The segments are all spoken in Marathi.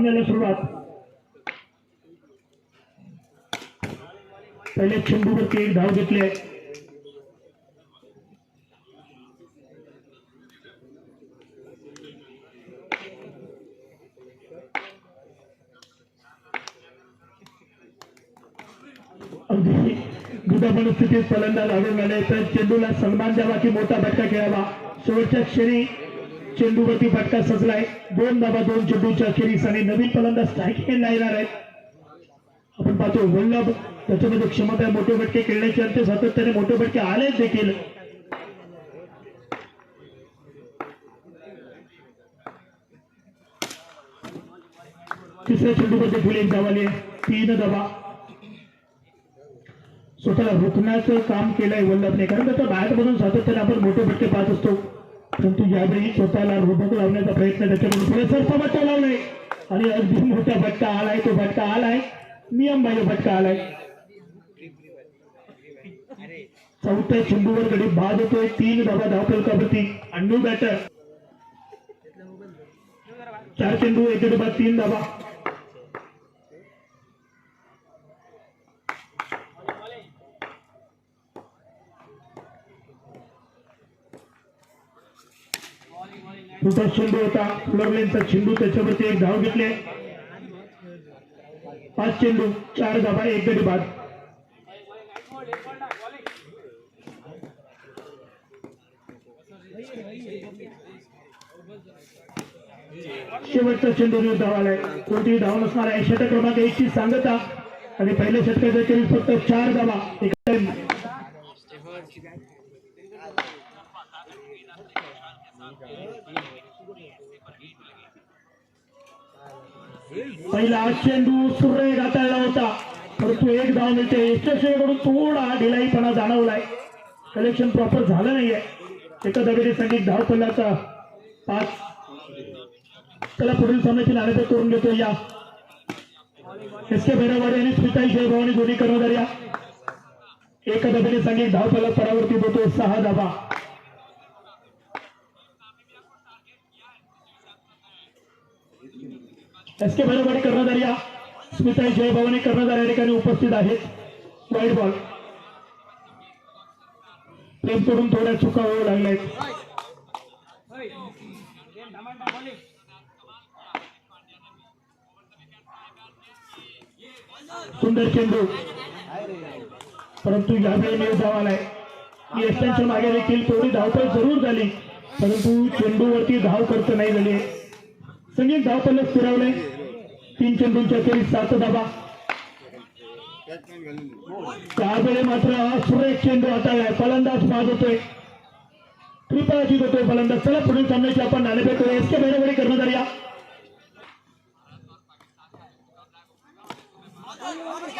सामन्याला सुरुवात. पहिल्या चेंडूवरती एक धाव घेतली. आहे अगदी दुधा परिस्थितीत फलंदाज आढळून आले तर चेंडूला सन्मान द्यावा की मोठा फटका खेळावा. शेवटच्या क्षणी चेंडूवरती फटका सजलाय. दोन धाबा दोन चेंडूच्या अखेरीस आणि नवीन फलंदाज स्ट्राईक येणार आहेत. आपण पाहतो वल्लभ त्याच्यामध्ये क्षमता आहे मोठे फटके खेळण्याची आणि ते सातत्याने मोठे फटके आलेच देखील. तिसऱ्या चेंडूमध्ये फुले धावाले तीन धावा. स्वतःला रोखण्याचं काम केलंय वल्लभने. कारण त्याचा बाहेर बसून सातत्याने आपण मोठे फटके पाहत असतो. परंतु यावेळी स्वतःला रोबक लावण्याचा प्रयत्न त्याच्याकडून पुरेसा फटका लावलाय. आणि अगदी मोठा फटका आलाय तो फटका आलाय. नियम बाहेर फटका आलाय. चौथ्या चेंडूवर गडी बाद होतोय. तीन धावा धावफलकावरती अन्यू बॅटर. चार चेंडू एक डबा तीन धावा. दुसरा चेंडू होता. फ्लोरलेनचा चेंडू त्याच्यावरती एक धाव घेतले. पाच चेंडू चार धाबा एक गडी बाद. शेवटचा चेंडू न्यूज धाव आलाय कोणतीही धाव नसणार आहे. षटक क्रमांक एकची सांगता. आणि पहिल्या षटकाच्या खेळी फक्त चार धावा. एक. पहिला चेंडू सुरे गाताळला होता. परंतु एक धाव मिळते यशस्वीकडून थोडा ढिलाईपणा जाणवलाय. कलेक्शन प्रॉपर झालं नाहीये. एका दगडी संगीत धाव पडल्याचा पाच. त्याला पुढील सामन्याची नाणेफेक करून घेतो या. एस के भैरवाडे आणि स्मिताई जयभवानी दोन्ही कर्मचारी एका दगडी संगीत धाव पडला परावर्तित होतो. सहा धाबा एस के भैरवाडी कर्णधारी या. स्मिताई जयभवानी कर्णधार या ठिकाणी उपस्थित आहेत. वाईट बॉल प्रेम करून थोड्या चुका होऊ लागल्यात सुंदर चेंडू. परंतु यावेळी मेळ धाव आलाय की मागे देखील थोडी धावपळ जरूर झाली. परंतु चेंडूवरती धाव करत नाही झाली. संगीत धावपळ फिरवलंय तीन चेंडूंच्या अखेरीस सात धाबा त्यावेळी मात्र सुरेख चेंडू हाताळलाय फलंदाज बाद होतोय त्रिपळाजीत होतोय फलंदाज चला पुढील सामन्याची आपण नाणेफेक करूया एस के भैरवडी कर्णधार या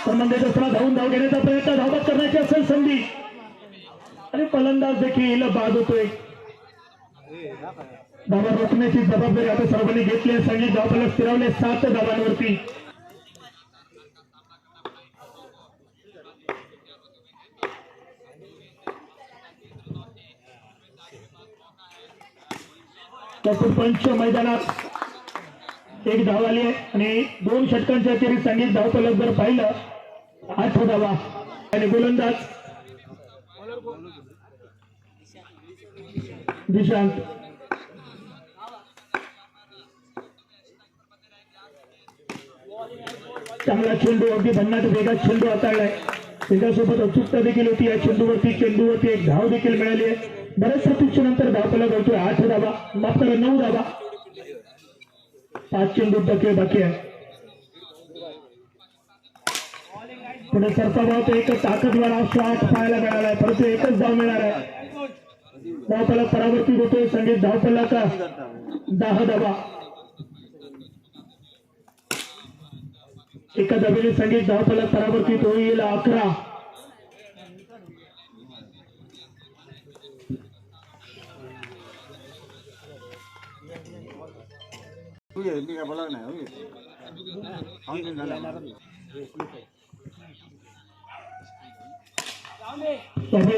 संबंधित असताना धाव घेण्याचा प्रयत्न धावत करण्याची असेल संधी आणि फलंदाज देखील बाद होतोय धावा रोखण्याची जबाबदारी आता सर्वांनी घेतली आहे. संगीत धावफलक फिरवले सात धावांवरती पंच मैदानात एक धाव आली आहे. आणि दोन षटकांच्या अखेरीस संगीत धावफलक जर पाहिलं आठ धावा. आणि गोलंदाज दिशांत. चांगला चेंडू अगदी भन्नाट वेगात चेंडू हाताळलाय. त्याच्यासोबत अचूकता देखील होती, या चेंडूवरती चेंडूवरती एक धाव देखील मिळाली आहे. बऱ्याच प्रतीक्षेनंतर धावफलक होतोय आठ धावा माफ़ करा नऊ धावा. पाच चेंडू टक्के बाकी आहे. पुढे सरसाभाव एक ताकदवार शॉट पाहायला मिळाला आहे परंतु एकच धाव मिळणार आहे. धावफलक परावर्तित होतोय संगीत धावफलका दहा धावा. एका धावेने संगीत धावफलक परावर्तित होईल अकरा.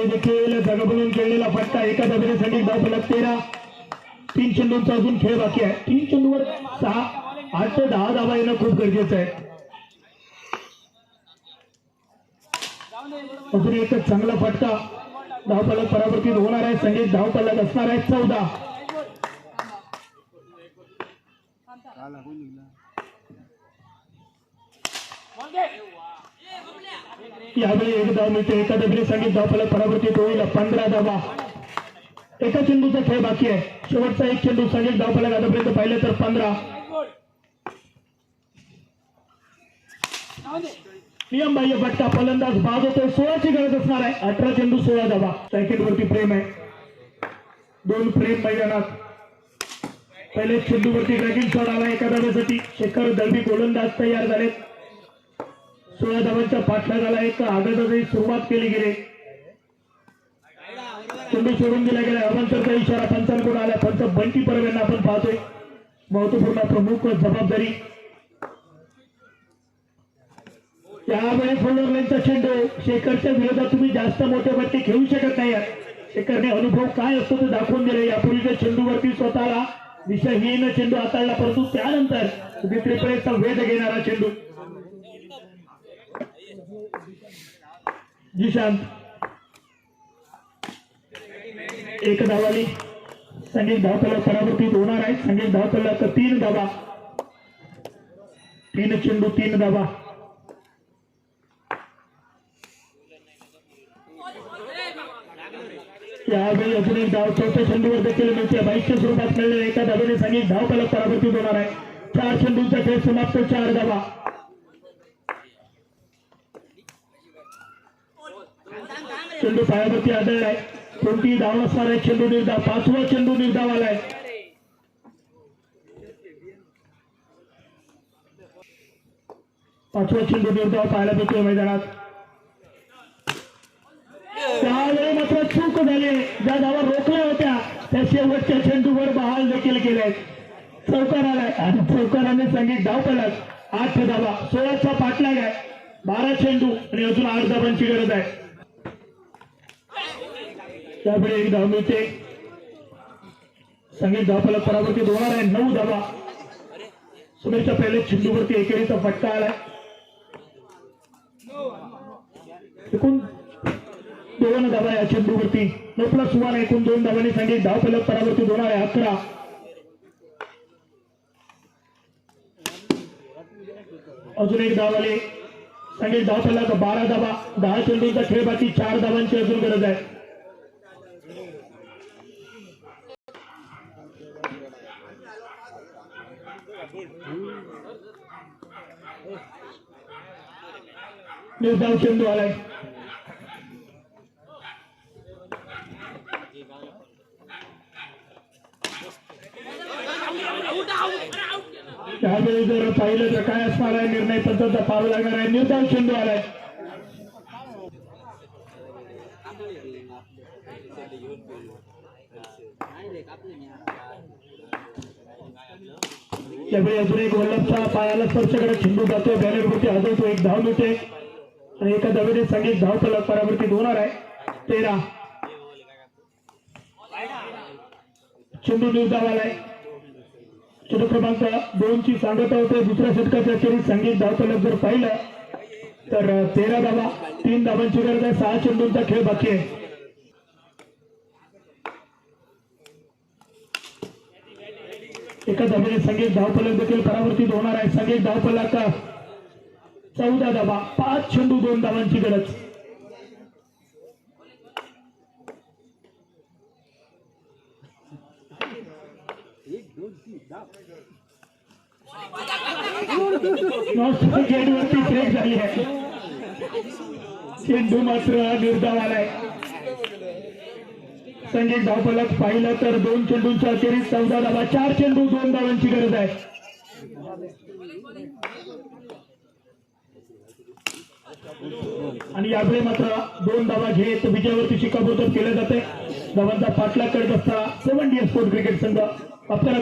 देखील जगबुलून खेळलेला फटका एका धावेने संगीत धावफलक तेरा. तीन चेंडूंचा अजून खेळ बाकी आहे. तीन चेंडूवर सहा आठ ते दहा धावा येणं खूप गरजेचं आहे. अजून एकच चांगला फटका. धावपलक परावर्तित होणार आहे. संगीत धावपालक असणार आहे. चौदा. यावेळी एक धाव मिळते. एका दगडी संगीत धावपलक परावर्तित होईल. पंधरा धावा. एका चेंडूचा खेळ बाकी आहे. शेवटचा एक चेंडू संगीत धावपलक आतापर्यंत पाहिलं तर पंधरा. नियम बाह्य फटका फलंदाज बाद होतोय सोळाची गरज असणार आहे. अठरा चेंडू सोळा धावा. सॅकेट वरती प्रेम आहे. दोन प्रेम मैदानात. पहिले चेंडूवरती ड्रॅगिंग शॉट आला एका धाव्यासाठी शेखर दळवी गोलंदाज तयार झालेत सोळा धावांच्या पाठलागाला एक आघाताची सुरुवात केली गेली. चेंडू सोडून दिला गेला. अवंतरचा इशारा पंचांकडून आला. पंच बंटी परब यांना आपण पाहतोय. महत्त्वपूर्ण प्रमुख जबाबदारी. त्यामुळे फोल्डरलाईनचा चेंडू शेखरच्या विरोधात तुम्ही जास्त मोठे बट्टे घेऊ शकत नाही शेखरने अनुभव काय असतो ते दाखवून दिले यापूर्वीच्या चेंडूवरती स्वतःला दिशाहीन चेंडू हाताळला परंतु त्यानंतर विक्रीपर्यंत वेध घेणारा चेंडू. जिशांत एक धावाली. संगीत धावताला परावर्तित होणार आहे संगीत धावताला तीन धावा. तीन चेंडू तीन धावा. यावेळी धाव चौथ्या चेंडूवर देखील मिळते बाईसच्या स्वरूपात मिळलेल्या एका धावेने संगीत धावताला परावर्तित होणार आहे चार चेंडूंचा खेळ समाप्त चार धावा चेंडू पायावरती आढळलाय कोणतीही धाव नसणार आहे चेंडू निर्धाव पाचवा चेंडू निर्धाव आलाय पाचवा चेंडू निर्धाव पाहायला मिळतोय मैदानात शेवटच्या चेंडूवर बहाल देखील केले. चौकार आलाय आणि चौकाराने सांगित धाव पलक आठ धावा सोळाचा पाठलाग आहे. बारा चेंडू आणि अजून आठ धावांची गरज आहे. त्यापुढे एक धाव मिळते. संगीत धावपलक परावर्तित होणार आहे. नऊ धावा. सुमेशच्या पहिले चेंडूवरती एकेरीचा फटका आलाय. एकूण दोन धावा या चेंडूवरती. नऊ प्लस वन एकूण दोन धावांनी सांगितली धाव फलक परावरती दोन आहे. अकरा. अजून एक धाव आले. सांगेल धाव फलक बारा धावा. दहा चेंडूंचा खेळ बाकी. चार धावांची अजून गरज आहे. निर्धाव चेंडू आलाय. त्यावेळी जर पाहिलं तर काय असणार आहे? निर्णय पद्धत पाहावं लागणार आहे. निर्धाव चेंडू आलाय. त्यावेळी अजून एक वल्लभचा पायाला स्पर्श करत चेंडू जातो बॅनरवरती हजवतो एक धाव मिळते आणि एका धावेने संगीत धाव फलक परावर्तित होणार आहे. तेरा. चेंडू निर्धाव आलाय. षटक क्रमांक दोन ची सांगता होते. दुसऱ्या षटकाच्या अखेरीस संगीत धावतलक जर पाहिलं तर तेरा धावा तीन धावांची गरज आहे. सहा चेंडूंचा खेळ बाकी आहे. एका धावेने संगीत धावपलक देखील परावर्तित होणार आहे. संगीत धावपलक चौदा धावा पाच चेंडू दोन धावांची गरज. गेटवरती ब्रेक झाली आहे चेंडू मात्र निर्धाव आलाय संगीत धावफलक पाहिलं तर दोन चेंडूंच्या अखेरीस चौदा धावा चार चेंडू दोन धावांची गरज आहे आणि यावेळी मात्र दोन धावा घेत विजयावरती शिकाबोधक केले जाते धावांचा पाठलाग करत असताना सेव्हन डी स्पोर्ट क्रिकेट संघ పక్కన